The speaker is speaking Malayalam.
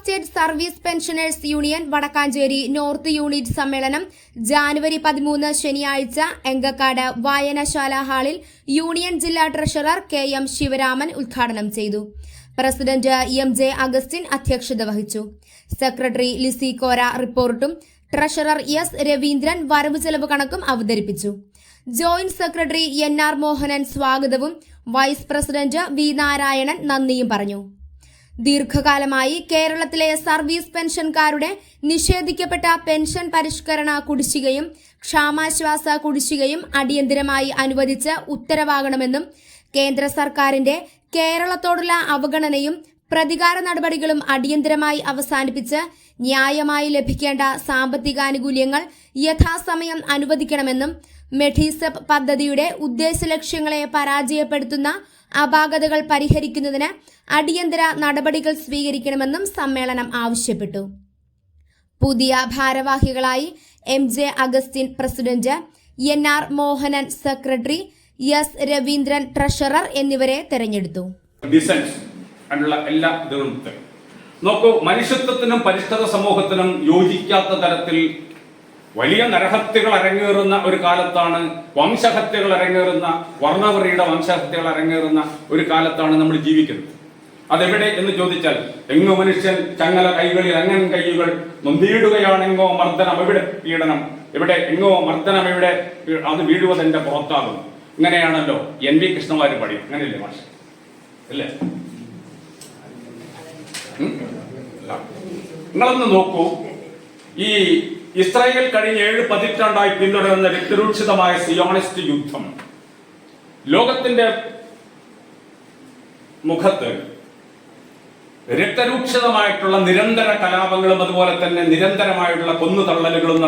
State service pensioners union Vadakkanchery north unit സമ്മേളനം ജാനുവരി പതിമൂന്ന് ശനിയാഴ്ച എങ്കക്കാട് വായനശാല ഹാളിൽ യൂണിയൻ ജില്ലാ ട്രഷറർ കെ എം ശിവരാമൻ ഉദ്ഘാടനം ചെയ്തു. പ്രസിഡന്റ് എം ജെ അഗസ്റ്റിൻ അധ്യക്ഷത വഹിച്ചു. സെക്രട്ടറി ലിസി കോര റിപ്പോർട്ടും ട്രഷറർ എസ് രവീന്ദ്രൻ വരവ് ചെലവ് കണക്കും അവതരിപ്പിച്ചു. Joint secretary N R Mohanan സ്വാഗതവും വൈസ് പ്രസിഡന്റ് വി നാരായണൻ നന്ദിയും പറഞ്ഞു. ദീർഘകാലമായി കേരളത്തിലെ സർവീസ് പെൻഷൻകാരുടെ നിഷേധിക്കപ്പെട്ട പെൻഷൻ പരിഷ്കരണ കുടിശ്ശികയും ക്ഷാമാശ്വാസ കുടിശ്ശികയും അടിയന്തിരമായി അനുവദിച്ച് ഉത്തരവാകണമെന്നും കേന്ദ്ര സർക്കാരിന്റെ കേരളത്തോടുള്ള അവഗണനയും പ്രതികാര നടപടികളും അടിയന്തരമായി അവസാനിപ്പിച്ച് ന്യായമായി ലഭിക്കേണ്ട സാമ്പത്തികാനുകൂല്യങ്ങൾ യഥാസമയം അനുവദിക്കണമെന്നും മെഡിസെപ് പദ്ധതിയുടെ ഉദ്ദേശ ലക്ഷ്യങ്ങളെ പരാജയപ്പെടുത്തുന്ന അപാകതകൾ പരിഹരിക്കുന്നതിന് അടിയന്തര നടപടികൾ സ്വീകരിക്കണമെന്നും സമ്മേളനം ആവശ്യപ്പെട്ടു. പുതിയ ഭാരവാഹികളായി M J Augustine president N R Mohanan secretary S Raveendran treasurer എന്നിവരെ തെരഞ്ഞെടുത്തു. നോക്കൂ മനുഷ്യത്വത്തിനും പരിഷ്കൃത സമൂഹത്തിനും യോജിക്കാത്ത തരത്തിൽ വലിയ നരഹത്യകൾ അരങ്ങേറുന്ന ഒരു കാലത്താണ് വംശഹത്യകൾ അരങ്ങേറുന്ന വർണവറിയുടെ വംശഹത്യകൾ അരങ്ങേറുന്ന ഒരു കാലത്താണ് നമ്മൾ ജീവിക്കുന്നത്. അതെവിടെ എന്ന് ചോദിച്ചാൽ എങ്ങോ മനുഷ്യൻ ചങ്ങല കൈകളിൽ അങ്ങൻ കൈകൾ നൊന്തിയിടുകയാണെങ്കോ മർദ്ദനം എവിടെ? പീഡനം. എവിടെ? എങ്ങോ മർദ്ദനം എവിടെ? അത് വീഴുവതെന്റെ പുറത്താകും. ഇങ്ങനെയാണല്ലോ എൻ വി കൃഷ്ണമാര് പടി അങ്ങനെയല്ലേ മാഷ്? അല്ലേ. നിങ്ങളൊന്ന് നോക്കൂ. ഈ ഇസ്രായേൽ കഴിഞ്ഞ ഏഴ് പതിറ്റാണ്ടായി പിന്തുടരുന്ന രക്തരൂക്ഷിതമായ സിയോണിസ്റ്റ് യുദ്ധം. ലോകത്തിന്റെ മുഖത്ത് രക്തരൂക്ഷിതമായിട്ടുള്ള നിരന്തര കലാപങ്ങളും അതുപോലെ തന്നെ നിരന്തരമായിട്ടുള്ള കൊന്നുതള്ളലുകളും